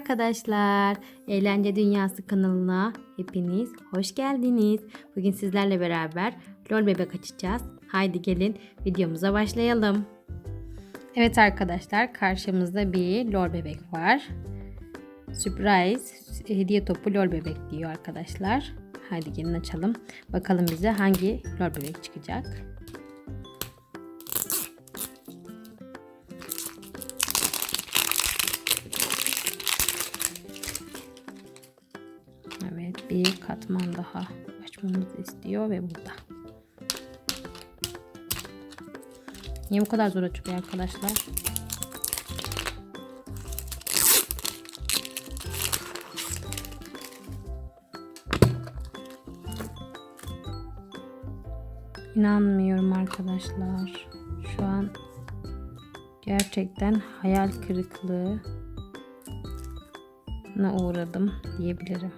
arkadaşlar. Eğlence Dünyası kanalına hepiniz hoş geldiniz. Bugün sizlerle beraber lol bebek açacağız. Haydi gelin videomuza başlayalım. Evet arkadaşlar karşımızda bir lol bebek var. Surprise hediye topu lol bebek diyor arkadaşlar. Haydi gelin açalım. Bakalım bize hangi lol bebek çıkacak. Bir katman daha açmamızı istiyor ve burada. Niye bu kadar zor açılıyor arkadaşlar? İnanmıyorum arkadaşlar. Şu an gerçekten hayal kırıklığına uğradım diyebilirim.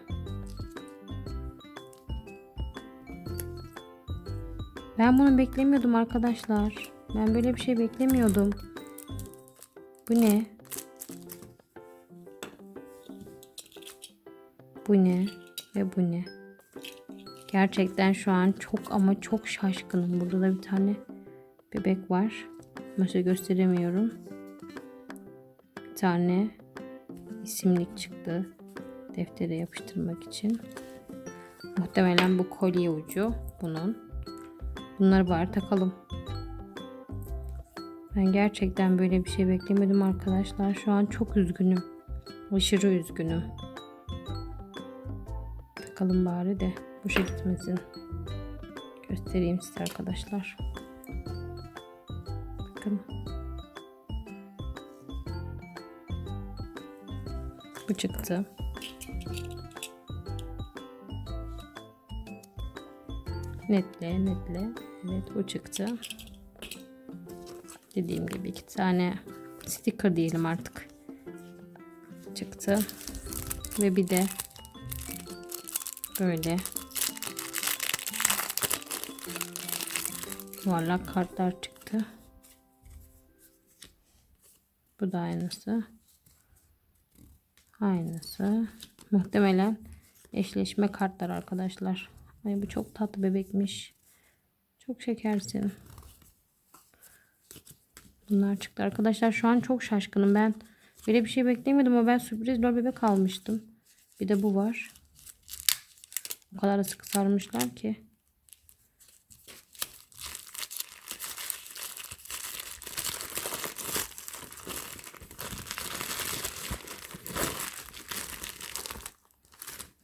Ben bunu beklemiyordum arkadaşlar. Ben böyle bir şey beklemiyordum. Bu ne? Bu ne? Ve bu ne? Gerçekten şu an çok ama çok şaşkınım. Burada da bir tane bebek var. Masa gösteremiyorum. Bir tane isimlik çıktı. Deftere yapıştırmak için. Muhtemelen bu kolye ucu bunun. Bunları bari takalım. Ben gerçekten böyle bir şey beklemedim arkadaşlar. Şu an çok üzgünüm. Aşırı üzgünüm. Takalım bari de boşa gitmesin. Göstereyim size arkadaşlar. Bakın. Bu çıktı. Netle netle. Evet bu çıktı. Dediğim gibi iki tane sticker diyelim artık. Çıktı. Ve bir de böyle yuvarlak kartlar çıktı. Bu da aynısı. Aynısı. Muhtemelen eşleşme kartlar arkadaşlar. Ay bu çok tatlı bebekmiş. Çok şekersin. Bunlar çıktı arkadaşlar. Şu an çok şaşkınım. Ben böyle bir şey beklemiyordum ama ben sürpriz lol bebek almıştım. Bir de bu var. O kadar da sıkı sarmışlar ki.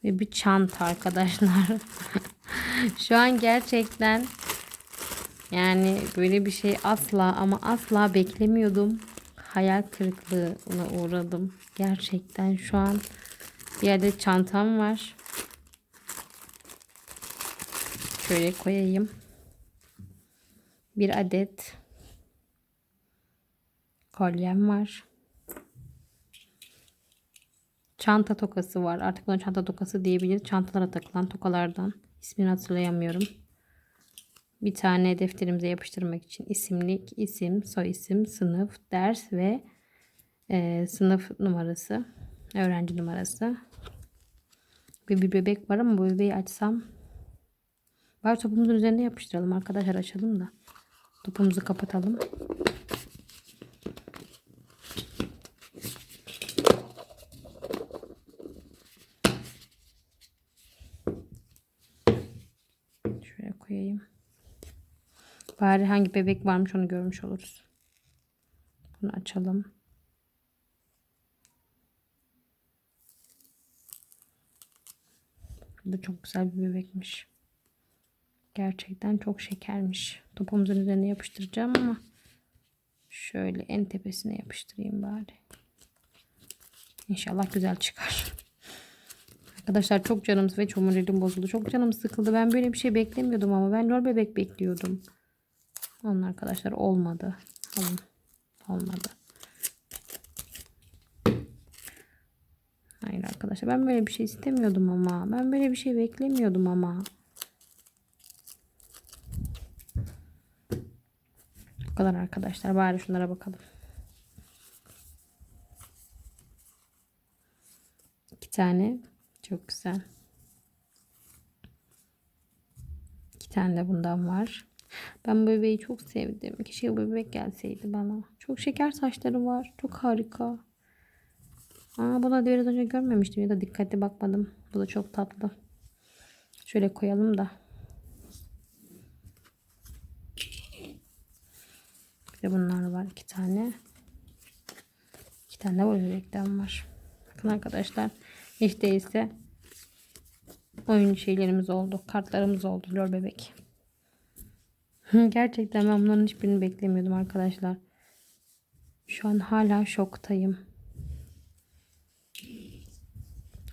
Ve bir çanta arkadaşlar. Şu an gerçekten yani böyle bir şey asla ama asla beklemiyordum. Hayal kırıklığına uğradım. Gerçekten şu an bir yerde çantam var. Şöyle koyayım. Bir adet kolyem var. Çanta tokası var. Artık buna çanta tokası diyebiliriz. Çantalara takılan tokalardan. İsmini hatırlayamıyorum. Bir tane defterimize yapıştırmak için isimlik, isim, soy isim, sınıf, ders ve e, sınıf numarası, öğrenci numarası. Bir, bir bebek var ama bu bebeği açsam var topumuzun üzerinde yapıştıralım arkadaşlar açalım da topumuzu kapatalım. Şuraya koyayım. Bari hangi bebek varmış onu görmüş oluruz. Bunu açalım. Bu da çok güzel bir bebekmiş. Gerçekten çok şekermiş. Topumuzun üzerine yapıştıracağım ama şöyle en tepesine yapıştırayım bari. İnşallah güzel çıkar. Arkadaşlar çok canım ve çok moralim bozuldu. Çok canım sıkıldı. Ben böyle bir şey beklemiyordum ama ben lol bebek bekliyordum. Onun arkadaşlar olmadı. Alın. Olmadı. Hayır arkadaşlar ben böyle bir şey istemiyordum ama. Ben böyle bir şey beklemiyordum ama. Bu kadar arkadaşlar. Bari şunlara bakalım. tane. Çok güzel. İki tane de bundan var. Ben bu bebeği çok sevdim. Keşke bu bebek gelseydi bana. Çok şeker saçları var. Çok harika. Aa, bunu da biraz önce görmemiştim ya da dikkatli bakmadım. Bu da çok tatlı. Şöyle koyalım da. Bir de bunlar var iki tane. İki tane de bu bebekten var. Bakın arkadaşlar. Hiç değilse oyun şeylerimiz oldu. Kartlarımız oldu. Lor bebek. Gerçekten ben bunların hiçbirini beklemiyordum arkadaşlar. Şu an hala şoktayım.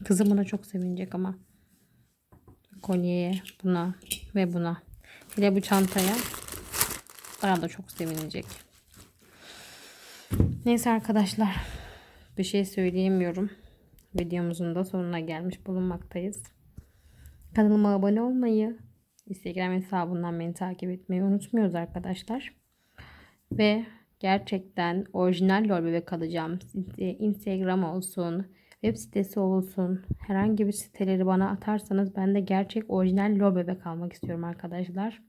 Kızım buna çok sevinecek ama. Kolyeye, buna ve buna. Bir de bu çantaya. Bana da çok sevinecek. Neyse arkadaşlar. Bir şey söyleyemiyorum. Videomuzun da sonuna gelmiş bulunmaktayız. Kanalıma abone olmayı, Instagram hesabından beni takip etmeyi unutmuyoruz arkadaşlar. Ve gerçekten orijinal lol bebek alacağım. Instagram olsun, web sitesi olsun. Herhangi bir siteleri bana atarsanız ben de gerçek orijinal lol bebek almak istiyorum arkadaşlar.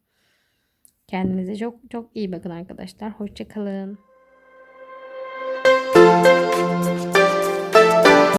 Kendinize çok çok iyi bakın arkadaşlar. Hoşçakalın.